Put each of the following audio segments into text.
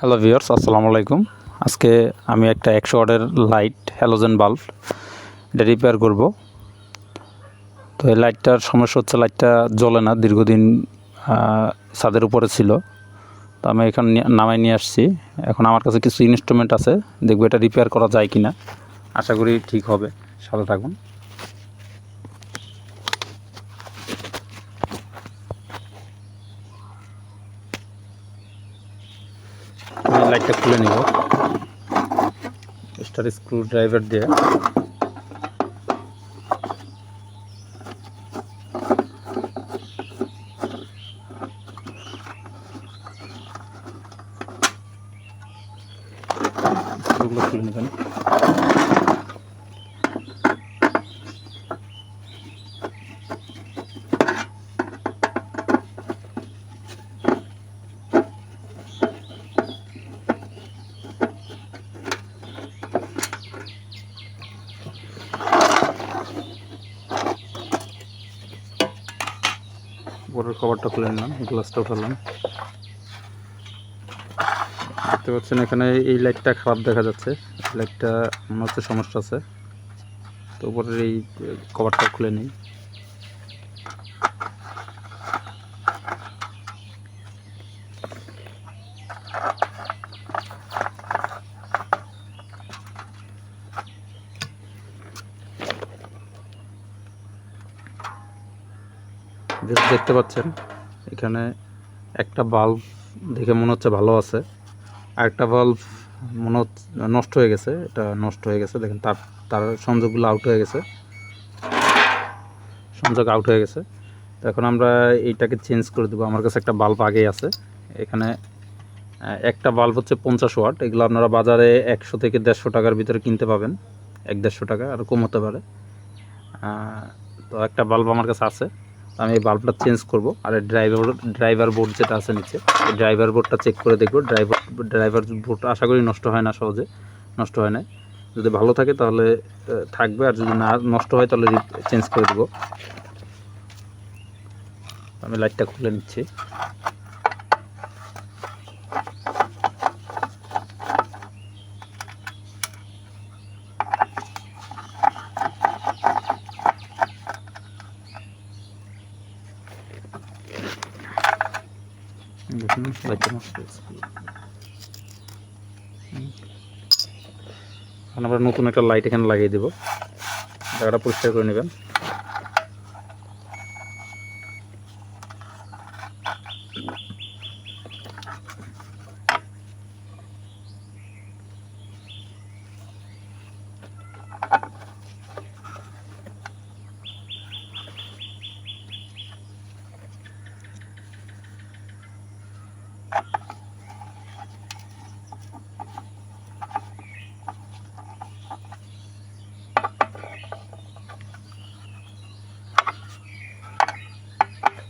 Hello viewers আসসালামু আলাইকুম। আজকে আমি একটা একশো ওয়াটের লাইট হ্যালোজেন বাল্ব এটা রিপেয়ার করব। তো এই লাইটটার সমস্যা হচ্ছে লাইটটা জ্বলে না, দীর্ঘদিন ছাদের উপরে ছিল। তো আমি এখানে নামাই নিয়ে আসছি। এখন আমার কাছে কিছু ইনস্ট্রুমেন্ট আছে, দেখব এটা রিপেয়ার করা যায় কি না আশা করি ঠিক হবে। সাথে থাকুন আমি লাইটটা খুলে নিব। স্টার স্ক্রু ড্রাইভার দিয়ে। স্ক্রুগুলো খুলে নেবেন। উপরের কভারটা খুলে নিলাম গ্লাসটা উঠালাম দেখতে পাচ্ছেন এখানে এই লাইটটা খারাপ দেখা যাচ্ছে। লাইটটা মনে হচ্ছে সমস্যা আছে। তো উপরের এই কভারটা খুলে নিই। দেখতে পাচ্ছেন, এখানে একটা বাল্ব দেখে মনে হচ্ছে ভালো আছে। আর একটা বাল্ব মনে হচ্ছে নষ্ট হয়ে গেছে, এটা নষ্ট হয়ে গেছে। দেখেন তার তার সংযোগগুলো আউট হয়ে গেছে। সংযোগ আউট হয়ে গেছে। তো এখন আমরা এইটাকে চেঞ্জ করে দেবো। আমার কাছে একটা বাল্ব আগেই আছে। এখানে একটা বাল্ব হচ্ছে পঞ্চাশ ওয়াট। এগুলো আপনারা বাজারে একশো থেকে দেড়শো টাকার ভিতরে কিনতে পাবেন। এক দেড়শো টাকা, আর কম হতে পারে। তো একটা বাল্ব আমার কাছে আছে। আমি এই বাল্বটা চেঞ্জ করব। আর ড্রাইভার ড্রাইভার বোর্ড যেটা আছে নিচে ড্রাইভার বোর্ডটা চেক করে দেখব। ড্রাইভার ড্রাইভার বোর্ড আশা করি নষ্ট হয় না সহজে, নষ্ট হয় না যদি ভালো থাকে তাহলে থাকবে। আর যদি না নষ্ট হয় তাহলে চেঞ্জ করে দেবো। আমি লাইটটা খুলে নিচ্ছি দেখুন লাইটটা নষ্ট হয়েছে হুম। এখন আমরা নতুন একটা লাইট এখানে লাগিয়ে দেবো। জায়গাটা পরিষ্কার করে নেবেন।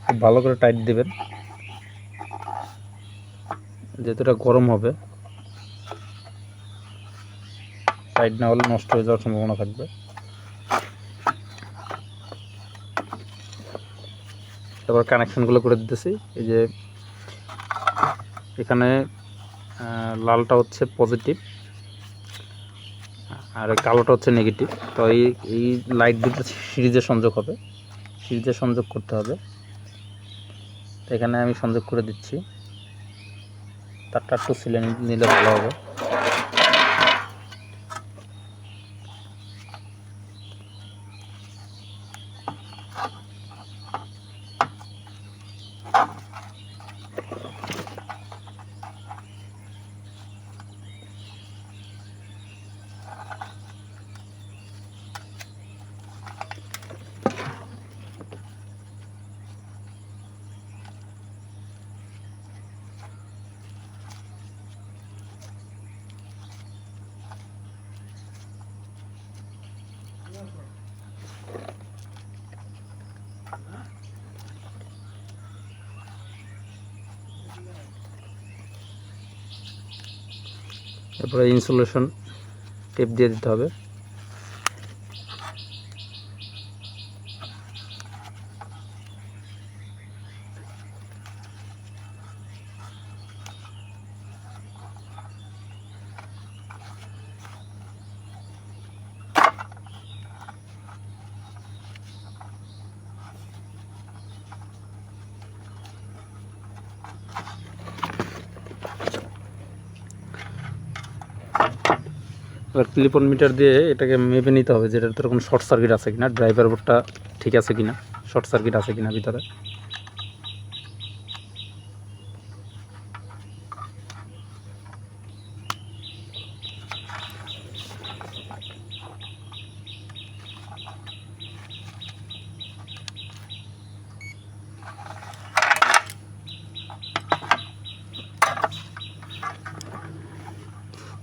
খুব ভালো করে টাইট দেবেন। যেহেতু এটা গরম হবে টাইট না হলে নষ্ট হয়ে যাওয়ার সম্ভাবনা থাকবে। তারপর কানেকশনগুলো করে দিতেছি। এই যে এখানে লালটা হচ্ছে পজিটিভ আর কালোটা হচ্ছে নেগেটিভ তো এই এই লাইট দুটো সিরিজে সংযোগ হবে। সিরিজে সংযোগ করতে হবে। তো এখানে আমি সংযোগ করে দিচ্ছি। তারটা একটু সিলে নিলে ভালো হবে। এরপরে ইনসুলেশন টেপ দিয়ে দিতে হবে। এবার ক্লিপন মিটার দিয়ে এটাকে মেপে নিতে হবে যেটা এটার কোনো শর্ট সার্কিট আছে কিনা ড্রাইভার বোর্ডটা ঠিক আছে কিনা শর্ট সার্কিট আছে কিনা ভিতরে।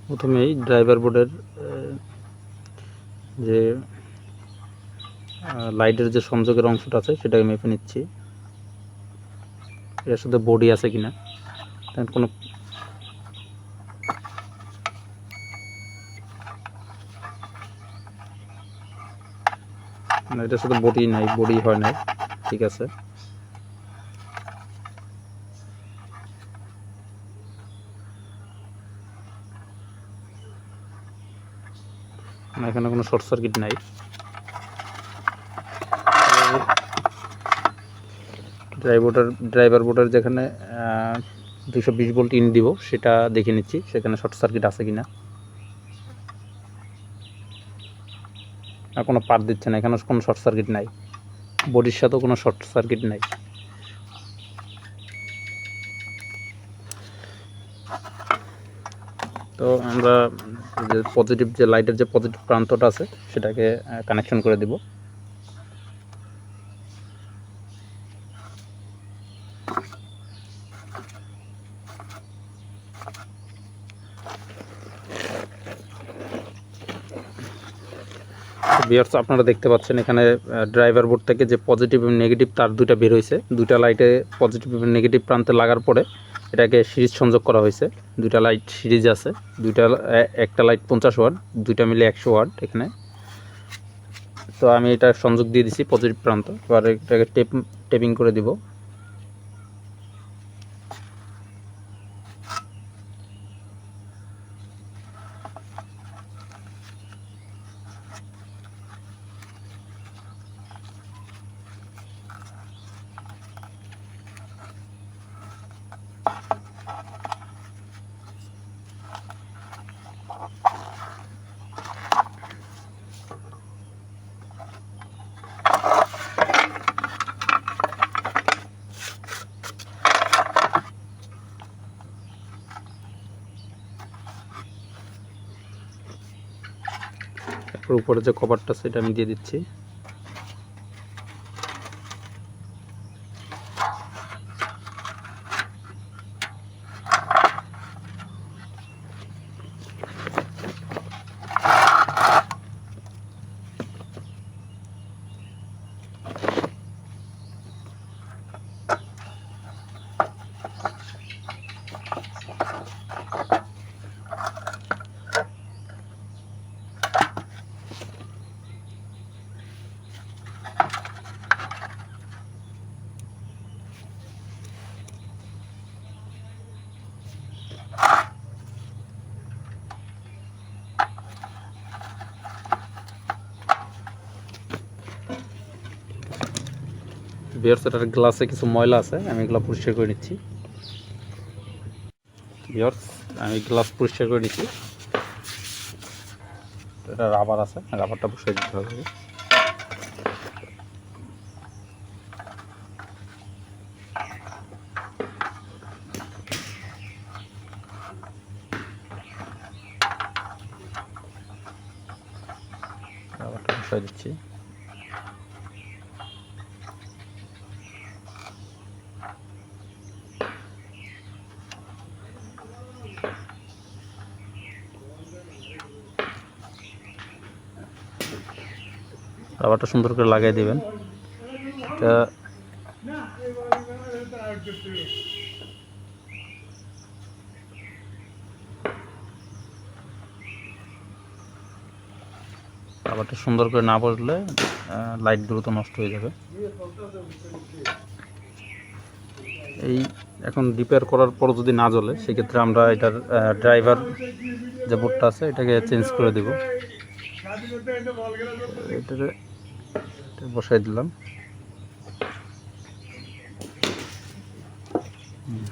প্রথমেই ড্রাইভার বোর্ডের যে লাইটের যে সংযোগের অংশটা আছে, সেটাকে মেপে নিচ্ছি। এর সাথে বডি আছে কিনা তেমন কোনো এটার সাথে বডি নাই বডি হয় নাই, ঠিক আছে। এখানে কোনো শর্ট সার্কিট নাই। ড্রাইভার ড্রাইভার বোর্ডের যেখানে দুশো বিশ ভোল্ট ইন দিব, সেটা দেখে নিচ্ছি, সেখানে শর্ট সার্কিট আছে কিনা। না কোনো পার দিচ্ছে না, এখানে কোনো শর্ট সার্কিট নাই। বডির সাথেও কোনো শর্ট সার্কিট নাই। তো আমরা যে পজিটিভ যে লাইটের যে পজিটিভ প্রান্তটা আছে, সেটাকে কানেকশন করে দিব। বিয়ার্স আপনারা দেখতে পাচ্ছেন এখানে ড্রাইভার বোর্ড থেকে যে পজিটিভ এবং নেগেটিভ তার দুইটা বের হয়েছে। দুইটা লাইটে পজিটিভ এবং নেগেটিভ প্রান্তে লাগার পরে এটাকে সিরিজ সংযোগ করা হয়েছে। দুইটা লাইট সিরিজ আছে। দুইটা একটা লাইট পঞ্চাশ ওয়াট দুইটা মিলে একশো ওয়াট এখানে। তো আমি এটা সংযোগ দিয়ে দিছি পজিটিভ প্রান্ত। এবার এটাকে টেপ টেপিং করে দিব। উপরে যে কভারটা সেটা আমি দিয়ে দিচ্ছি। বিয়ার্স এটার গ্লাসে কিছু ময়লা আছে, আমি এগুলো পরিষ্কার করে নিচ্ছি। বিয়ার্স, আমি গ্লাস পরিষ্কার করে নিচ্ছি। এটা রাবার আছে, রাবারটা বসিয়ে দিতে হবে। রাবারটা বসিয়ে দিচ্ছি। রাবারটা সুন্দর করে লাগাই দেবেন। এটা রাবারটা সুন্দর করে না বসলে লাইট দ্রুত নষ্ট হয়ে যাবে। এই এখন রিপেয়ার করার পর যদি না জ্বলে, সেক্ষেত্রে আমরা এটার ড্রাইভার যে বোর্ডটা আছে, এটাকে চেঞ্জ করে দেব। এটাতে এটা বসাই দিলাম হুম।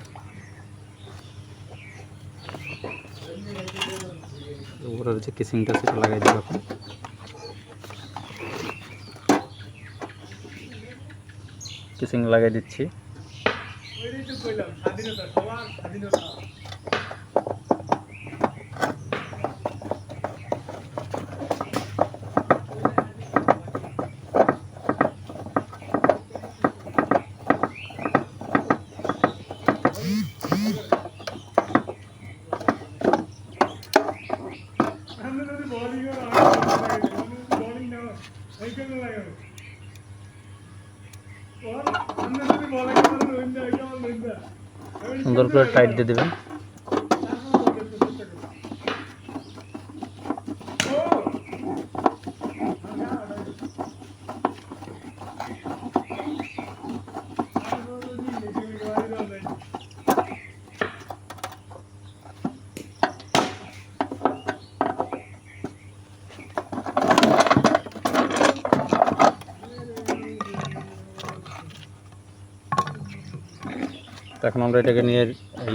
উপরের যে কেসিংটা সেটা লাগাই এখন কেসিং লাগাই দিচ্ছি সুন্দর করে টাইট দিয়ে দেবেন। তো এখন আমরা এটাকে নিয়ে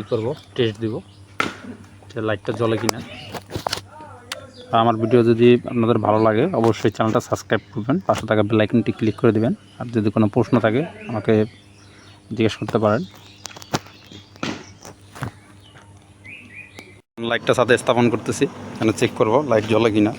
ই করব টেস্ট দিব, যে লাইটটা জ্বলে কিনা। আর আমার ভিডিও যদি আপনাদের ভালো লাগে, অবশ্যই চ্যানেলটা সাবস্ক্রাইব করবেন, পাশে থাকা বেল আইকনটি ক্লিক করে দেবেন, আর যদি কোনো প্রশ্ন থাকে, আমাকে জিজ্ঞেস করতে পারেন। লাইটটা সাথে স্থাপন করতেছি, এখানে চেক করব লাইট জ্বলে কিনা।